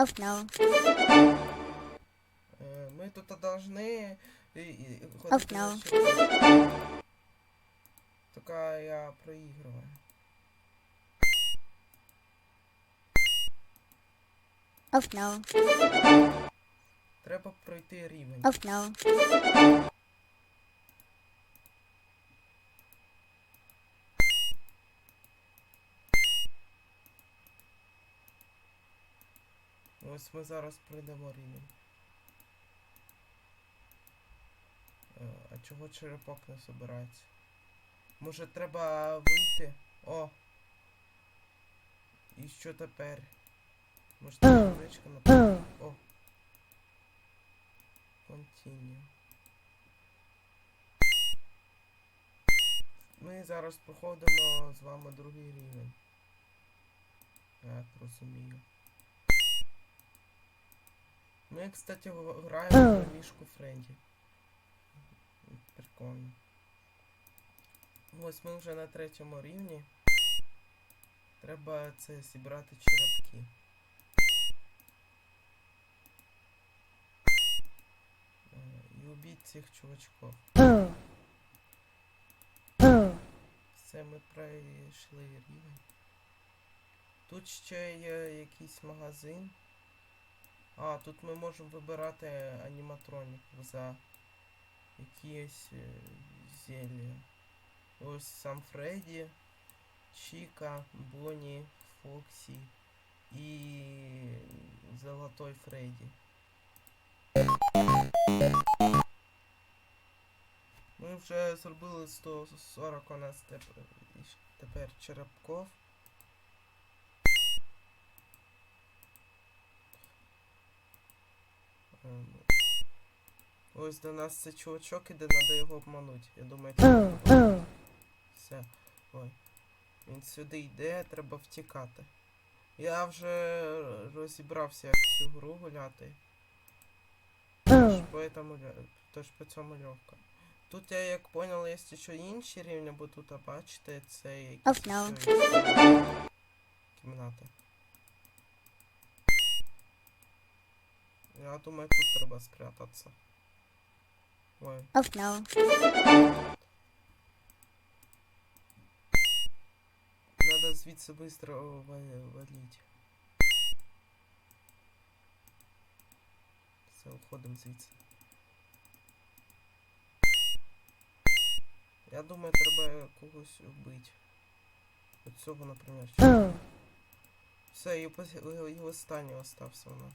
Oh no. Е, Ми тут должны no. Така я проігрываю. Oh no. Треба пройти рівень. Oh no. Ось ми зараз пройдемо рівень. Е, Чого черепок не собирається? Може треба вийти? О! І що тепер? Може там книжка написана? О! Continue. Ми зараз проходимо з вами другий рівень. Так розумію. Ми, кстати, граємо в мішку Френді. Прикольно. Ось ми вже на третьому рівні. Треба це зібрати черепки. Е, І убити цих чувачків. Все, ми пройшли рівень. Тут ще є якийсь магазин. А, тут ми можемо вибирати аніматроніків за якісь е, зелья. Ось сам Фредді, Чіка, Бонні, Фоксі і Золотой Фредді. Ми вже зробили 140 у нас тепер, тепер черепков. Ем, Ось до нас це чувачок іде, треба його обманути. Я думаю, це все. Ой. Він сюди йде, треба втікати. Я вже розібрався, як цю гру гуляти. Тож по этому Тож по цьому легко. Тут я як понял, є ще інші рівні, бо тут, а бачите, це якісь кімнати. Я думаю, тут треба спрятатися. Ой. Oh no. Надо звідси быстро ва- валить. Все, уходимо звідси. Я думаю, треба когось вбити. От цього, наприклад. ще. Все, і останній остався у нас.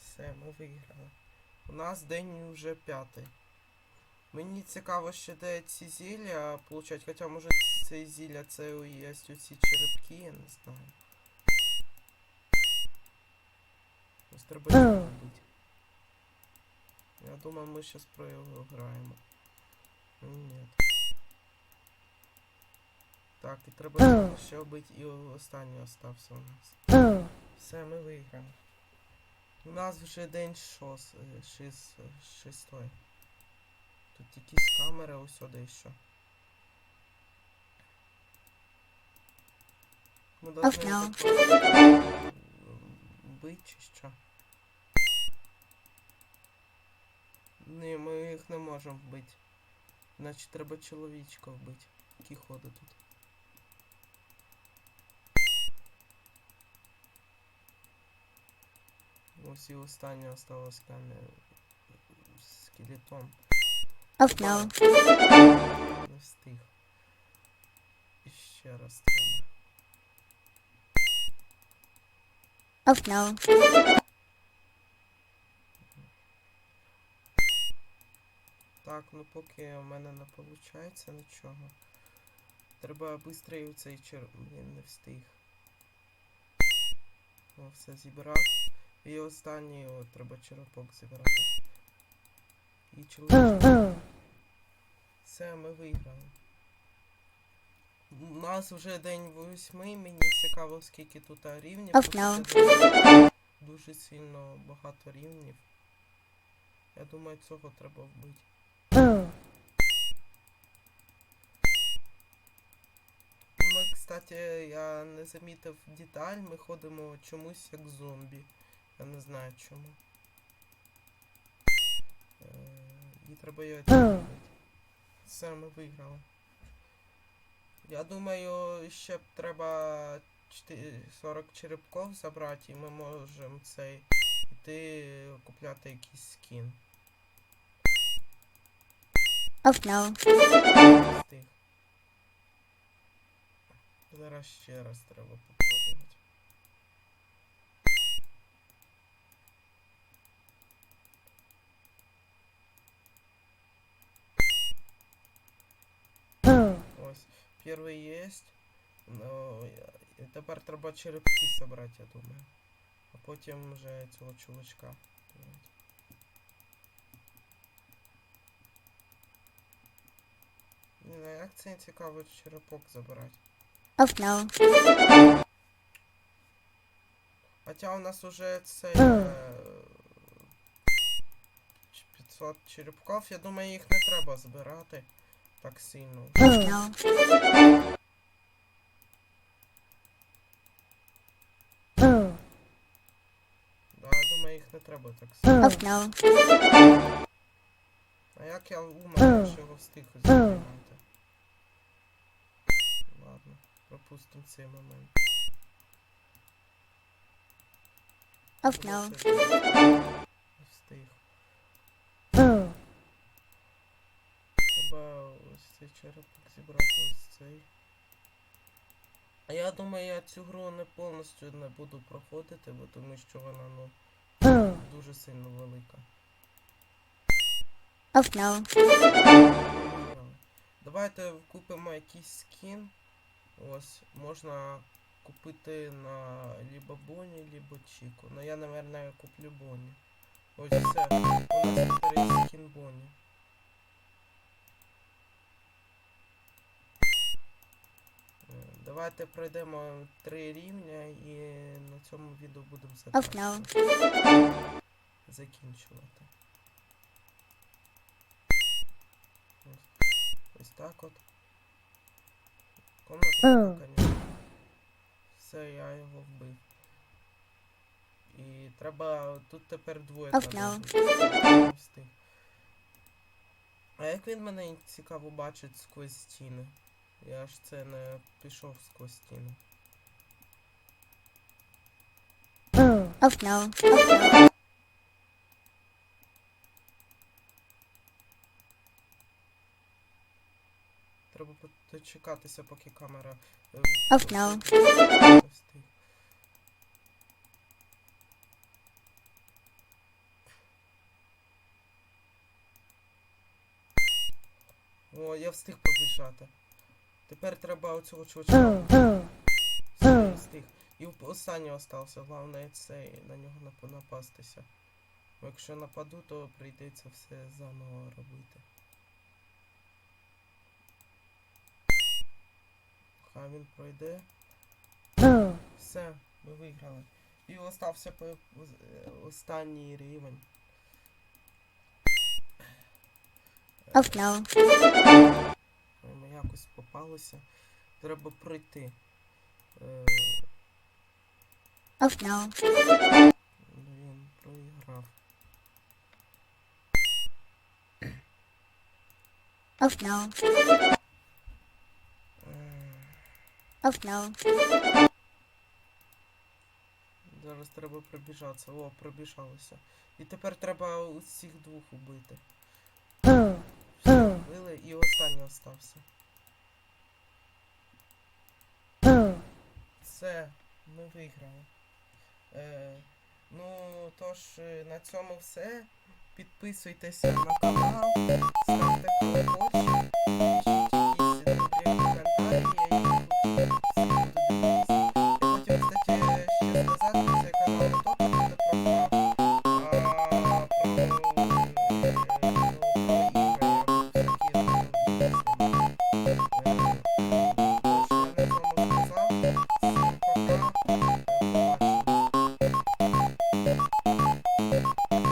Все, ми виграли. У нас день вже п'ятий. Мені цікаво ще де ці зілля получать, хоча може це зілля це і є оці черепки, я не знаю. Ось треба робити. Я думаю, ми зараз програємо. Ну, Ні. Так, і треба ще вбити і останній остався у нас. Все, ми виграли. У нас вже день шос, е, шіс, е, шестой. Тут якісь камери усюди ще. Ми должны так, чи що? Ні, ми їх не можемо вбити. Значить треба чоловічка вбити, який ходить тут. Ось і останнє осталось камера. Скелетон. Oh no. Не встиг. І ще раз треба. Oh no. Так, ну поки у мене не виходить нічого. Треба швидко цей чер... Блін, не встиг. О, все зібрав. І останній о, треба черепок зібрати. і чоловічок. Все, ми виграли. У нас вже день восьми, мені цікаво, скільки тут рівнів. Oh, no. дуже, дуже сильно багато рівнів. Я думаю, цього треба вбити. Ми, кстати, я не замітив деталь, ми ходимо чомусь як зомбі. Я не знаю чому. Е, І треба його вбити. Все, ми виграли. Я думаю, ще б треба 40 черепков забрати, і ми можемо цей йти купляти якийсь скін. Oh no. Зараз ще раз треба попробувати. Ось, перший єсть. Ну, я- і тепер треба черепки собрати, я думаю. А потім вже цього чувачка. Давайте. Не знаю, як це цікаво черепок забирати. Oh no. Хоча у нас уже це е, ч- 500 черепков, я думаю, їх не треба збирати Так сильно. Да, я думаю, їх не треба так сильно. А як я умер, ще його встиг зібрати. Ладно, пропустимо цей момент. Oh no. Встиг. Треба ось цей черепок зібрати ось цей. А я думаю, я цю гру не повністю не буду проходити, бо тому що вона ну дуже сильно велика. Oh no. Давайте купимо якийсь скін. Ось, можна купити на либо Боні, либо Чіку. Ну я, наверное, куплю Боні. Ось все. У нас тепер є скін Боні. Е, Давайте пройдемо три рівня і на цьому відео будемо no. закінчувати. Ось, ось так от. Комната така. Все, я його вбив. І треба. Тут тепер двоє треба. А як він мене цікаво бачить сквозь стіни? Я ж це не пішов сквозь стіни. Oh no. Oh. Треба дочекатися, поки камера. е, Oh, no. О, я встиг побіжати. Тепер треба оцього чувачка. Встиг. І останній остався, головне це на нього нап- напастися. Бо якщо нападу, то прийдеться все заново робити. Хай він пройде. Все, ми виграли. І остався е, останній рівень. Oh no. Якось попалися. Треба пройти. Е, Oh no. Він проіграв. Oh no. Е, Oh no. Зараз треба пробіжатися. О, пробіжалося. І тепер треба усіх двох убити. Всіх вбили і останній остався. Все, ми виграли. Е, ну, тож, е, на цьому все. Підписуйтеся на канал, ставте колокольчик,